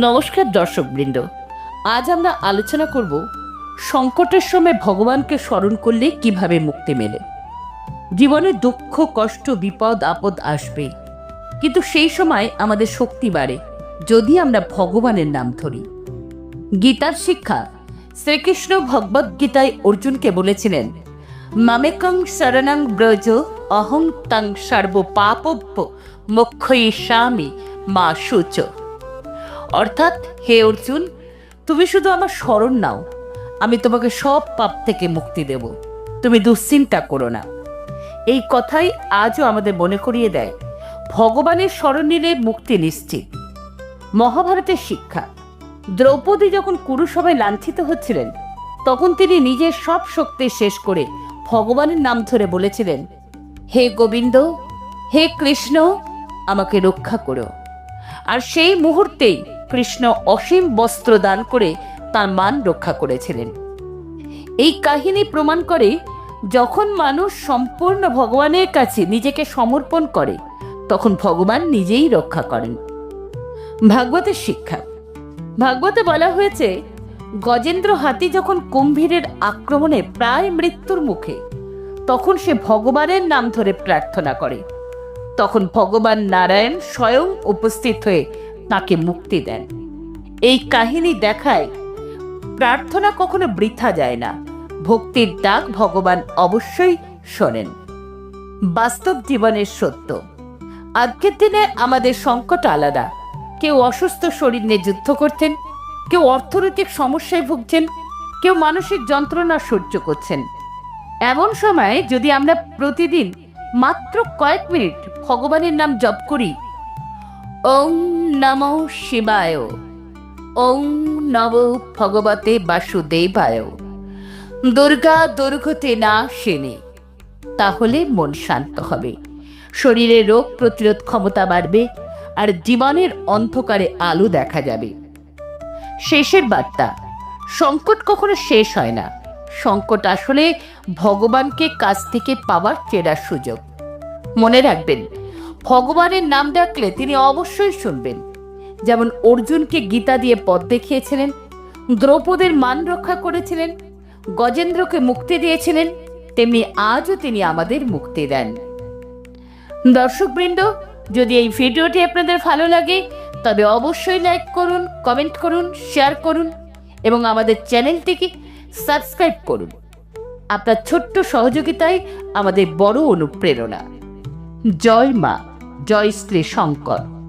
নমস্কার দর্শকবৃন্দ। আজ আমরা আলোচনা করব সংকটের সময় ভগবানকে স্মরণ করলে কীভাবে মুক্তি মেলে। জীবনে দুঃখ, কষ্ট, বিপদ, আপদ আসবে। কিন্তু সেই সময় আমাদের শক্তি বাড়ে, যদি আমরা ভগবানের নাম ধরি। গীতার শিক্ষা, শ্রীকৃষ্ণ ভগবদ গীতায় অর্জুনকে বলেছিলেন, মামেকং শরণং ব্রজ অহং তং সর্ব পাপব্য মোক্ষয়ী স্বামী মা সূচ। অর্থাৎ হে অর্জুন, তুমি শুধু আমার স্মরণ নাও। আমি তোমাকে সব পাপ থেকে মুক্তি দেব। তুমি দুশ্চিন্তা করো না। এই কথাই আজও আমাদের মনে করিয়ে দেয়। ভগবানের স্মরণ নিলে মুক্তি নিশ্চিত। মহাভারতের শিক্ষা। দ্রৌপদী যখন কুরুসভায় লাঞ্ছিত হচ্ছিলেন, তখন তিনি নিজের সব শক্তি শেষ করে ভগবানের নাম ধরে বলেছিলেন, হে গোবিন্দ, হে কৃষ্ণ, আমাকে রক্ষা করো। আর সেই মুহূর্তেই কৃষ্ণ অসীম বস্ত্র দান করে তার মান রক্ষা করেছিলেন। এই কাহিনী প্রমাণ করে যখন মানুষ সম্পূর্ণ ভগবানের কাছে নিজেকে সমর্পণ করে, তখন ভগবান নিজেই রক্ষা করেন। ভাগবতের শিক্ষা। ভাগবতে বলা হয়েছে, গজেন্দ্র হাতি যখন কুম্ভীরের আক্রমণে প্রায় মৃত্যুর মুখে, তখন সে ভগবানের নাম ধরে প্রার্থনা করে। তখন ভগবান নারায়ণ স্বয়ং উপস্থিত হয়ে তাকে মুক্তি দেন। এই কাহিনী দেখায় প্রার্থনা কখনো বৃথা যায় না। ভক্তির ডাক ভগবান অবশ্যই শোনেন। বাস্তব জীবনের সত্য। আজকের দিনে আমাদের সংকট আলাদা। কেউ অসুস্থ শরীর নিয়ে যুদ্ধ করছেন, কেউ অর্থনৈতিক সমস্যায় ভুগছেন, কেউ মানসিক যন্ত্রণা সহ্য করছেন। এমন সময় যদি আমরা প্রতিদিন মাত্র কয়েক মিনিট ভগবানের নাম জপ করি, ওম নম শিবায় ওম নব ভগবতে বাসুদেবায় দুর্গা দুর্গতে না সেনে তাহলে মন শান্ত হবে। শরীরে রোগ প্রতিরোধ ক্ষমতা বাড়বে আর জীবনের অন্ধকারে আলো দেখা যাবে। শেষের বার্তা, সংকট কখনো শেষ হয় না। সংকট আসলে ভগবানকে কাছ থেকে পাওয়ার চেরার সুযোগ। মনে রাখবেন, ভগবানের নাম ডাকলে তিনি অবশ্যই শুনবেন। যেমন অর্জুনকে গীতা দিয়ে পথ দেখিয়েছিলেন, দ্রৌপদের মান রক্ষা করেছিলেন, গজেন্দ্রকে মুক্তি দিয়েছিলেন, তেমনি আজও তিনি আমাদের মুক্তি দেন। দর্শকবৃন্দ, যদি এই ভিডিওটি আপনাদের ভালো লাগে, তবে অবশ্যই লাইক করুন, কমেন্ট করুন, শেয়ার করুন এবং আমাদের চ্যানেলটিকে সাবস্ক্রাইব করুন। আপনার ছোট্ট সহযোগিতাই আমাদের বড় অনুপ্রেরণা। জয় মা, জয় শ্রী শঙ্কর।